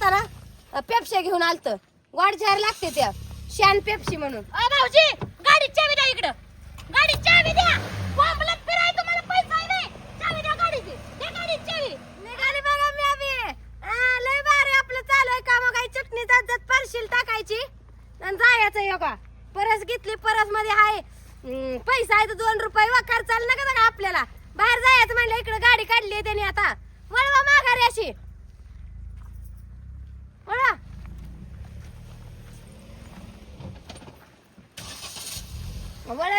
जाताना पेप्शी घेऊन आलत. वाट झार लागते त्या. शान पेप्सी म्हणून. अ भाऊजी गाडी चावी द्या इकडं. गाडी चावी द्या. लय आपलं चालू आहे काही चटणी टाकायची. परस घेतली परसमध्ये आहे पैसा आहे तर दोन रुपये वखार चाल ना का आपल्याला? बाहेर जायचं म्हणलं इकडे गाडी काढली त्यांनी आता. वळवा माघारी अशी. बोला.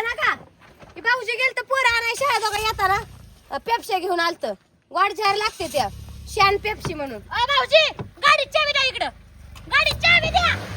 ना का? ही भाऊजी गेल तर पोरं आणाय शाळा दोघं येताना. पेप्शी घेऊन आलत. वाढ झार लागते त्या. शान पेप्शी म्हणून. अ भाऊजी गाडीत चावी द्या इकडं. गाडीत चावी द्या.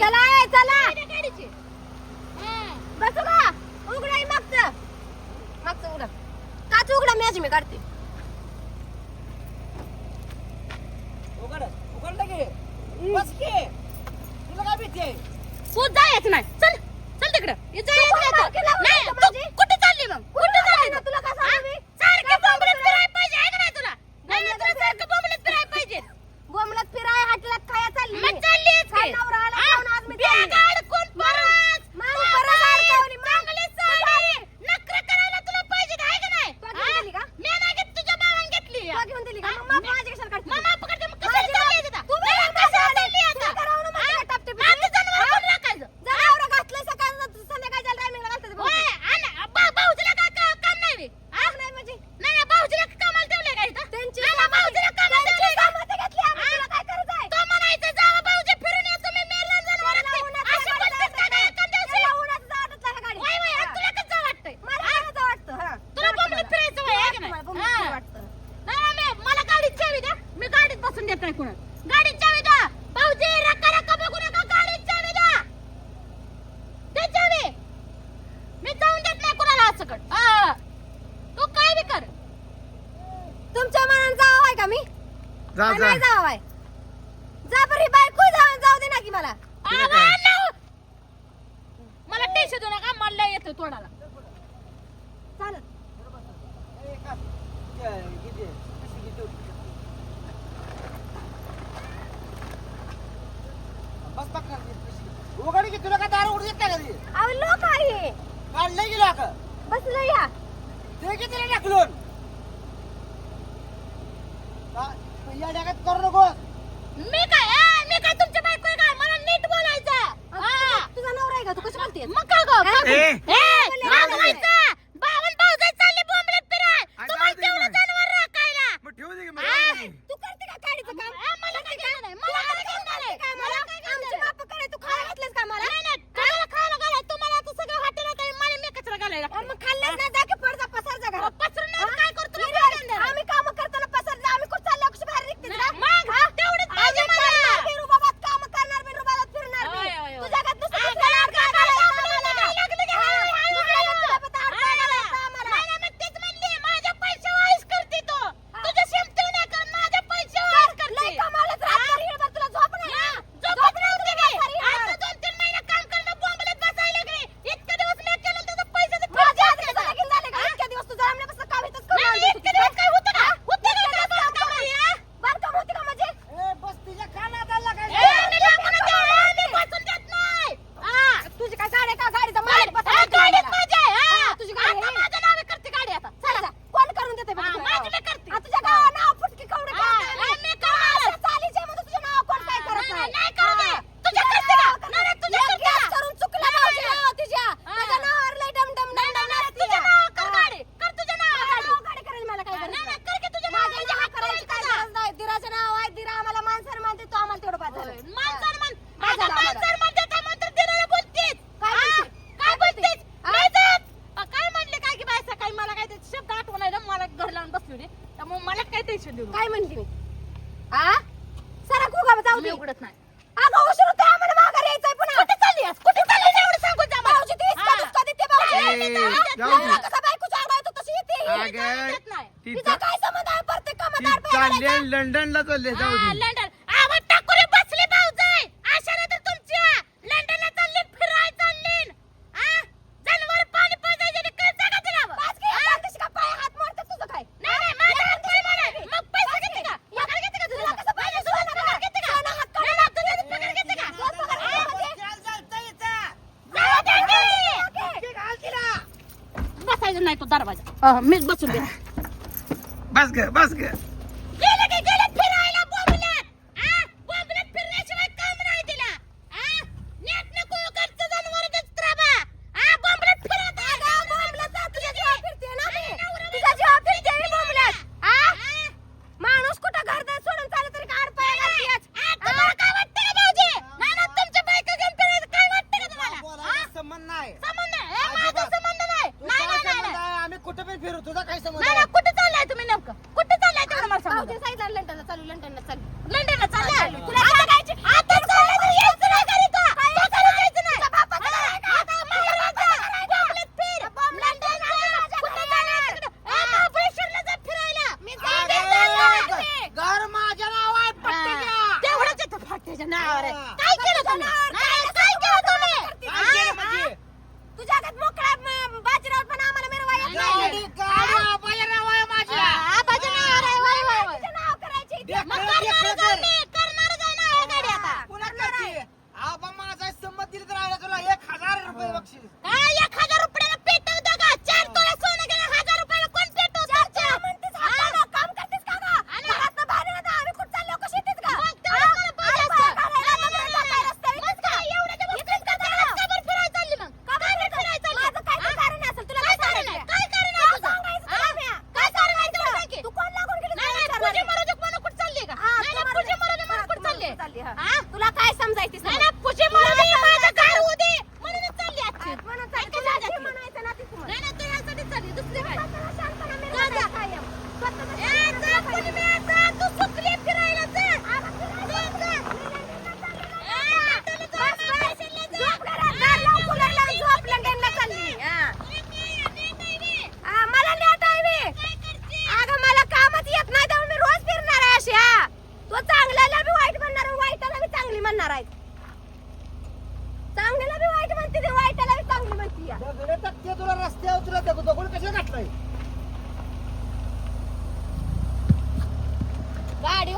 चला चला ए, चला. बसू का उघडा हे मागचं. मागचं उघडा. बस बिकट तू काय बिकर तुमच्या मनानं जाव आहे का मी? जा का जा. नाही जाव आहे. जा बरी बायको जाऊन जाऊ दे ना की मला. मला टेन्शन देऊ नका मला येतो तोडाला. चालत उघड की तुला का दार उडू देत नाही कधी अहो लोक आहे. काढलं गेलो बसलो या. ते किती रे ढकलून या जगात करू नको मी काय ए, मी काय तुमच्या बायको काय का? मला नीट बोलायचं हा. तुझा नवरा आहे का? तू कशी बोलते मग काय गं? ए! ए टेन्शन देऊ काय म्हणते मी? आ? सारा कुगा जाऊ दे. उघडत नाही. अगं उशीर आम्हाला माघार यायचंय पुन्हा. कुठे चालली कुठे चालली एवढं सांगू ती इसका दुसका देते कसं तशी येते. ही. अगं, काय प्रत्येक चालले लंडनला जाऊ लंडन. मीच बसून बस ग बस ग.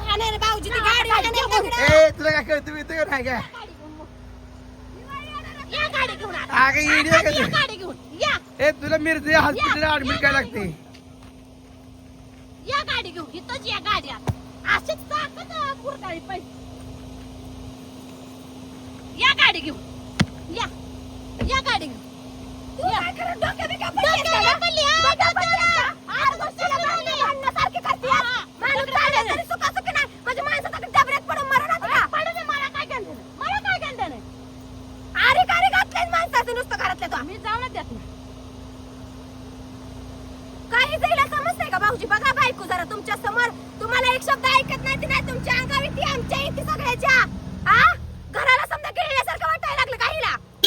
गाडी हाणेर दगडं. ए तुला काय कळत मी तर नाही या गाडी घेऊन आता. अगं, या गाडी या. ए तुला मिरची ऍडमिट काय लागते. या गाडी घेऊ या गाडी आता. या गाडी घेऊ या. गाडी घेऊन. बसायचं नुसतं घरातल्या तो. मी जाऊ ना त्यातून. काही जायला समजतंय का भाऊजी? बघा बायको जरा तुमच्यासमोर. तुम्हाला एक शब्द ऐकत नाही ती तुमच्या अंगावी ती आमच्या इथे सगळ्याच्या. हा?